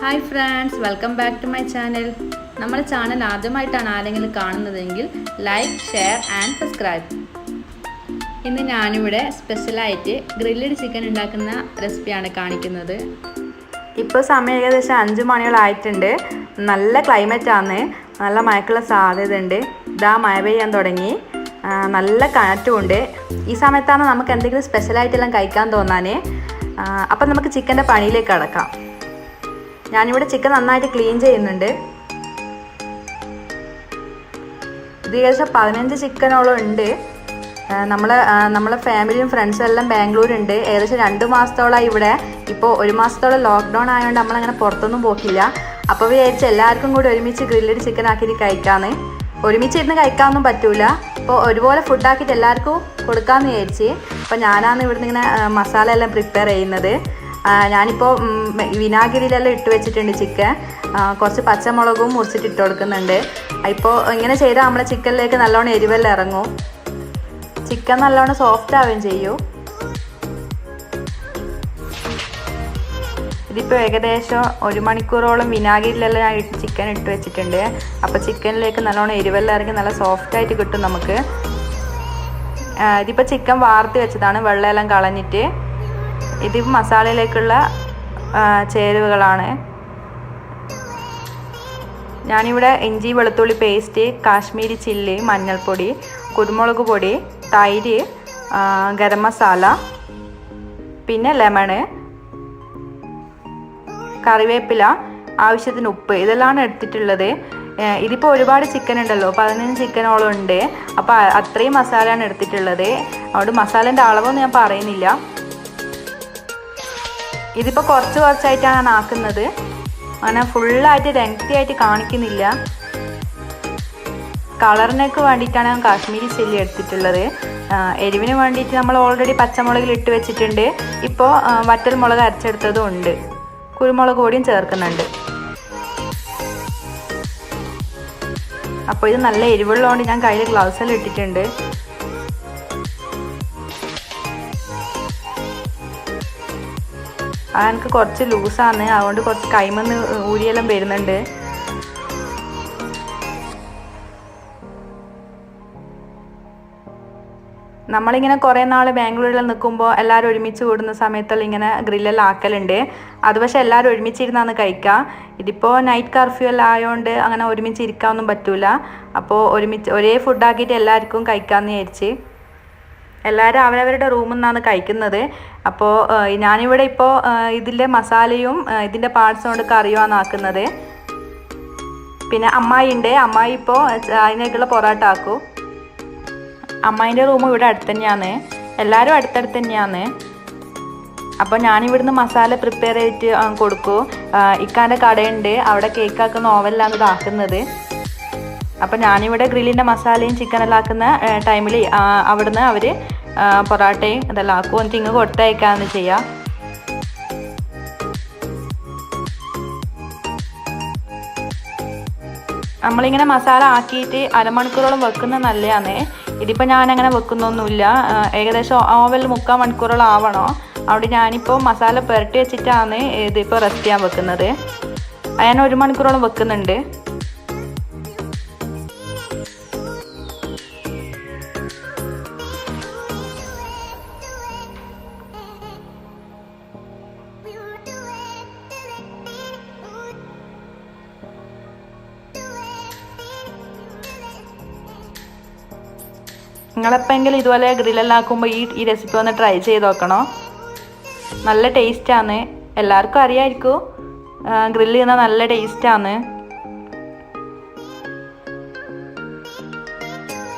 Hi friends welcome back to my channel നമ്മുടെ channel ആദ്യമായിട്ടാണ് ആരെങ്കിലും കാണുന്നതെങ്കിൽ ലൈക്ക് ഷെയർ ആൻഡ് സബ്സ്ക്രൈബ് ഇന്ന് ഞാനിവിടെ സ്പെഷ്യലായിട്ട് ഗ്രില്ലഡ് ചിക്കൻ ഉണ്ടാക്കുന്ന റെസിപ്പിയാണ് കാണിക്കുന്നത്. ഇപ്പോൾ സമയം ഏകദേശം അഞ്ച് മണികളായിട്ടുണ്ട് നല്ല ക്ലൈമറ്റ് ആണ് നല്ല മഴക്കുള്ള സാധ്യത ഉണ്ട് ഇതാ മഴ പെയ്യാൻ തുടങ്ങി. നല്ല കാറ്റുമുണ്ട് ഈ സമയത്താണ് നമുക്ക് എന്തെങ്കിലും സ്പെഷ്യലായിട്ടെല്ലാം കഴിക്കാൻ തോന്നാൻ അപ്പം നമുക്ക് ചിക്കന്റെ പണിയിലേക്ക് കടക്കാം. ഞാനിവിടെ ചിക്കൻ നന്നായിട്ട് ക്ലീൻ ചെയ്യുന്നുണ്ട്. ഇത് ഏകദേശം പതിനഞ്ച് ചിക്കനോളം ഉണ്ട്. നമ്മൾ നമ്മളെ ഫാമിലിയും ഫ്രണ്ട്സും എല്ലാം ബാംഗ്ലൂരുണ്ട്. ഏകദേശം രണ്ട് മാസത്തോളമായി ഇവിടെ. ഇപ്പോൾ ഒരു മാസത്തോളം ലോക്ക്ഡൗൺ ആയതുകൊണ്ട് നമ്മളങ്ങനെ പുറത്തൊന്നും പോക്കില്ല. അപ്പോൾ വിചാരിച്ച് എല്ലാവർക്കും കൂടി ഒരുമിച്ച് ഗ്രില്ലഡ് ചിക്കൻ ആക്കിയിട്ട് കഴിക്കാമെന്ന് ഒരുമിച്ച് ഇരുന്ന് കഴിക്കാനൊന്നും പറ്റൂല. അപ്പോൾ ഒരുപോലെ ഫുഡാക്കിയിട്ട് എല്ലാവർക്കും കൊടുക്കാമെന്ന് വിചാരിച്ച്. അപ്പോൾ ഞാനാണ് ഇവിടുന്ന് ഇങ്ങനെ മസാല എല്ലാം പ്രിപ്പയർ ചെയ്യുന്നത്. ഞാനിപ്പോൾ വിനാഗിരിയിലെല്ലാം ഇട്ട് വെച്ചിട്ടുണ്ട് ചിക്കൻ. കുറച്ച് പച്ചമുളകും മുറിച്ചിട്ട് ഇട്ട് കൊടുക്കുന്നുണ്ട്. ഇപ്പോൾ ഇങ്ങനെ ചെയ്താൽ നമ്മളെ ചിക്കനിലേക്ക് നല്ലോണം എരിവെല്ലാം ഇറങ്ങും. ചിക്കൻ നല്ലോണം സോഫ്റ്റ് ആവുകയും ചെയ്യും. ഇതിപ്പോൾ ഏകദേശം ഒരു മണിക്കൂറോളം വിനാഗിരിയിലെല്ലാം ഞാൻ ചിക്കൻ ഇട്ട് വെച്ചിട്ടുണ്ട്. അപ്പോൾ ചിക്കനിലേക്ക് നല്ലോണം എരിവെല്ലാം ഇറങ്ങി നല്ല സോഫ്റ്റ് ആയിട്ട് കിട്ടും നമുക്ക്. ഇതിപ്പോൾ ചിക്കൻ വാർത്തി വെച്ചതാണ്. വെള്ളമെല്ലാം കളഞ്ഞിട്ട്. ഇത് മസാലയിലേക്കുള്ള ചേരുവകളാണ്. ഞാനിവിടെ ഇഞ്ചി വെളുത്തുള്ളി പേസ്റ്റ് കാശ്മീരി ചില്ലി മഞ്ഞൾപ്പൊടി കുരുമുളക് പൊടി തൈര് ഗരം മസാല പിന്നെ ലെമണ് കറിവേപ്പില ആവശ്യത്തിന് ഉപ്പ് ഇതെല്ലാം എടുത്തിട്ടുള്ളത്. ഇതിപ്പോൾ ഒരുപാട് ചിക്കൻ ഉണ്ടല്ലോ പതിനഞ്ച് ചിക്കനോളം ഉണ്ട്. അപ്പോൾ അത്രയും മസാലയാണ് എടുത്തിട്ടുള്ളത്. അതുകൊണ്ട് മസാലേന്റെ അളവൊന്നും ഞാൻ പറയുന്നില്ല. ഇതിപ്പോൾ കുറച്ച് കുറച്ചായിട്ടാണ് ആക്കുന്നത്. അങ്ങനെ ഫുള്ളായിട്ട് ലെങ്തി ആയിട്ട് കാണിക്കുന്നില്ല. കളറിനൊക്കെ വേണ്ടിയിട്ടാണ് ഞാൻ കാശ്മീരി ചില്ലി എടുത്തിട്ടുള്ളത്. എരിവിന് വേണ്ടിയിട്ട് നമ്മൾ ഓൾറെഡി പച്ചമുളകിൽ ഇട്ട് വെച്ചിട്ടുണ്ട്. ഇപ്പോൾ വറ്റൽ മുളക് അരച്ചെടുത്തതും ഉണ്ട്. കുരുമുളക് പൊടിയും ചേർക്കുന്നുണ്ട്. അപ്പോൾ ഇത് നല്ല എരിവുള്ളതുകൊണ്ട് ഞാൻ കയ്യിൽ ഗ്ലൗസ് എല്ലാം ഇട്ടിട്ടുണ്ട്. അത് എനിക്ക് കുറച്ച് ലൂസാണ്. അതുകൊണ്ട് കുറച്ച് കൈമന്ന് ഊരിയെല്ലാം വരുന്നുണ്ട്. നമ്മളിങ്ങനെ കുറേ നാൾ ബാംഗ്ലൂരിൽ നിൽക്കുമ്പോൾ എല്ലാവരും ഒരുമിച്ച് കൂടുന്ന സമയത്തെല്ലാം ഇങ്ങനെ ഗ്രില്ലെല്ലാം ആക്കലുണ്ട്. അത് പക്ഷേ എല്ലാവരും ഒരുമിച്ചിരുന്നാണ് കഴിക്കുക ഇതിപ്പോൾ നൈറ്റ് കർഫ്യൂ എല്ലാം ആയതുകൊണ്ട് അങ്ങനെ ഒരുമിച്ച് ഇരിക്കാനൊന്നും പറ്റൂല. അപ്പോൾ ഒരുമിച്ച് ഒരേ ഫുഡാക്കിയിട്ട് എല്ലാവർക്കും കഴിക്കാമെന്ന് വിചാരിച്ച്. എല്ലാവരും അവരവരുടെ റൂമിൽ നിന്നാണ് കഴിക്കുന്നത്. അപ്പോൾ ഞാനിവിടെ ഇപ്പോൾ ഇതിന്റെ മസാലയും ഇതിന്റെ പാർട്സും കൊണ്ട് കറിയുമാണ് ആക്കുന്നത്. പിന്നെ അമ്മായി ഉണ്ട് അമ്മായി ഇപ്പോൾ അതിനേക്കുള്ള പൊറോട്ട ആക്കൂ അമ്മായിന്റെ റൂം ഇവിടെ അടുത്ത് തന്നെയാണ് എല്ലാവരും അടുത്തടുത്ത് തന്നെയാണ് അപ്പോൾ ഞാനിവിടുന്ന് മസാല പ്രിപ്പയർ ചെയ്തിട്ട് കൊടുക്കൂ. ഇക്കാന്റെ കടയുണ്ട്. അവിടെ കേക്ക് ആക്കുന്ന ഓവനിലാണ് ഇതാക്കുന്നത് അപ്പോൾ ഞാനിവിടെ ഗ്രില്ലിന്റെ മസാലയും ചിക്കനെല്ലാം ആക്കുന്ന ടൈമിൽ അവിടുന്ന് അവർ പൊറാട്ടയും അതെല്ലാം ആക്കും. എന്നിട്ട് ഇങ്ങ് കൊടുത്തയക്കാന്ന് ചെയ്യാം. നമ്മളിങ്ങനെ മസാല ആക്കിയിട്ട് അരമണിക്കൂറോളം വെക്കുന്നത് നല്ലതാണ് ഇതിപ്പോൾ ഞാൻ അങ്ങനെ വെക്കുന്നൊന്നുമില്ല ഏകദേശം ഓവൽ മുക്കാൽ മണിക്കൂറോളം ആവണോ. അവിടെ ഞാനിപ്പോൾ മസാല പുരട്ടി വെച്ചിട്ടാണ് ഇതിപ്പോൾ റെസ്റ്റ് ചെയ്യാൻ വെക്കുന്നത്. ഞാൻ ഒരു മണിക്കൂറോളം വെക്കുന്നുണ്ട്. നിങ്ങളെപ്പോഴെങ്കിലും ഇതുപോലെ ഗ്രില്ലെല്ലാം ആക്കുമ്പോൾ ഈ ഈ റെസിപ്പി ഒന്ന് ട്രൈ ചെയ്ത് നോക്കണോ? നല്ല ടേസ്റ്റാണ് എല്ലാവർക്കും അറിയാമായിരിക്കും ഗ്രില്ല് ചെയ്യുന്ന നല്ല ടേസ്റ്റാണ്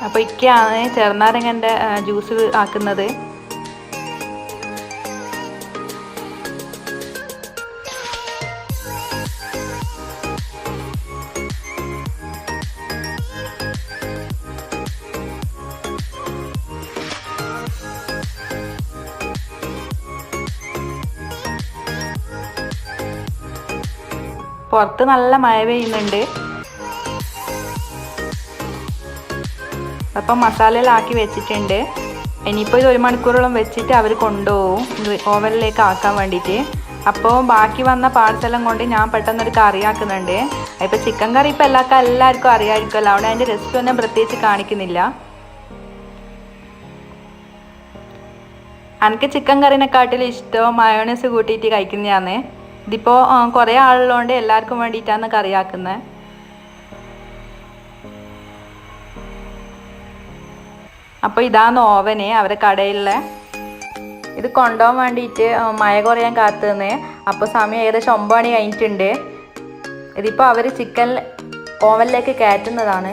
അപ്പോൾ ഇക്കയാണ് ചെറുനാരങ്ങന്റെ ജ്യൂസ് ആക്കുന്നത്. പുറത്ത് നല്ല മഴ പെയ്യുന്നുണ്ട്. അപ്പം മസാലയിലാക്കി വെച്ചിട്ടുണ്ട്. ഇനിയിപ്പോൾ ഇത് ഒരു മണിക്കൂറോളം വെച്ചിട്ട് അവർ കൊണ്ടുപോകും. ഓവനിലേക്ക് ആക്കാൻ വേണ്ടിയിട്ട്. അപ്പോൾ ബാക്കി വന്ന പാഴ്സെല്ലാം കൊണ്ട് ഞാൻ പെട്ടെന്നൊരു കറി ആക്കുന്നുണ്ട്. ഇപ്പോൾ ചിക്കൻ കറി ഇപ്പോൾ എല്ലാവർക്കും എല്ലാവർക്കും അറിയാമായിരിക്കുമല്ലോ അവിടെ അതിന്റെ റെസിപ്പി ഒന്നും പ്രത്യേകിച്ച് കാണിക്കുന്നില്ല. എനിക്ക് ചിക്കൻ കറിനെക്കാട്ടിലും ഇഷ്ടം മയോണൈസ് കൂട്ടിയിട്ട് കഴിക്കുന്നതാണ് ഇതിപ്പോൾ കുറേ ആളുള്ളതുകൊണ്ട് എല്ലാവർക്കും വേണ്ടിയിട്ടാണ് കറിയാക്കുന്നത് അപ്പോൾ ഇതാണ് ഓവന് അവരെ കടയിലുള്ള ഇത് കൊണ്ടുപോകാൻ വേണ്ടിയിട്ട് മഴ കുറയാൻ കാത്തു അപ്പൊ അപ്പോൾ സമയം ഏകദേശം ഒമ്പത് മണി കഴിഞ്ഞിട്ടുണ്ട്. ഇതിപ്പോ അവർ ചിക്കൻ ഓവനിലേക്ക് കയറ്റുന്നതാണ്.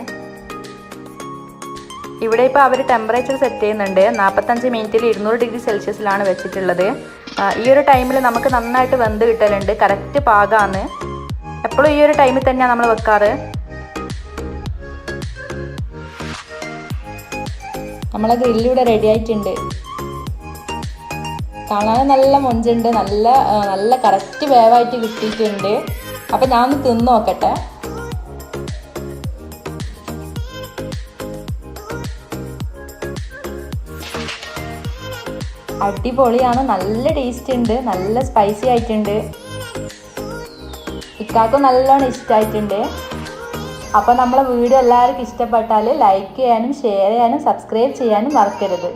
ഇവിടെ ഇപ്പോൾ അവർ ടെമ്പറേച്ചർ സെറ്റ് ചെയ്യുന്നുണ്ട്. നാൽപ്പത്തഞ്ച് മിനിറ്റിൽ ഇരുന്നൂറ് ഡിഗ്രി സെൽഷ്യസിലാണ് വെച്ചിട്ടുള്ളത്. ഈ ഒരു ടൈമിൽ നമുക്ക് നന്നായിട്ട് വെന്ത് കിട്ടലുണ്ട്. കറക്റ്റ് പാകമാണ് എപ്പോഴും ഈ ഒരു ടൈമിൽ തന്നെയാണ് നമ്മൾ വെക്കാറ്. നമ്മളെ ഗ്രില്ലിവിടെ റെഡി ആയിട്ടുണ്ട്. കാണാൻ നല്ല മൊഞ്ചുണ്ട്. നല്ല നല്ല കറക്റ്റ് വേവായിട്ട് കിട്ടിയിട്ടുണ്ട്. അപ്പം ഞാൻ ഒന്ന് തിന്ന് നോക്കട്ടെ. അടിപൊളിയാണ്. നല്ല ടേസ്റ്റ് ഉണ്ട്. നല്ല സ്പൈസി ആയിട്ടുണ്ട്. ഇക്കാക്കും നല്ലോണം ഇഷ്ടമായിട്ടുണ്ട് അപ്പോൾ നമ്മളെ വീഡിയോ എല്ലാവർക്കും ഇഷ്ടപ്പെട്ടാൽ ലൈക്ക് ചെയ്യാനും ഷെയർ ചെയ്യാനും സബ്സ്ക്രൈബ് ചെയ്യാനും മറക്കരുത്.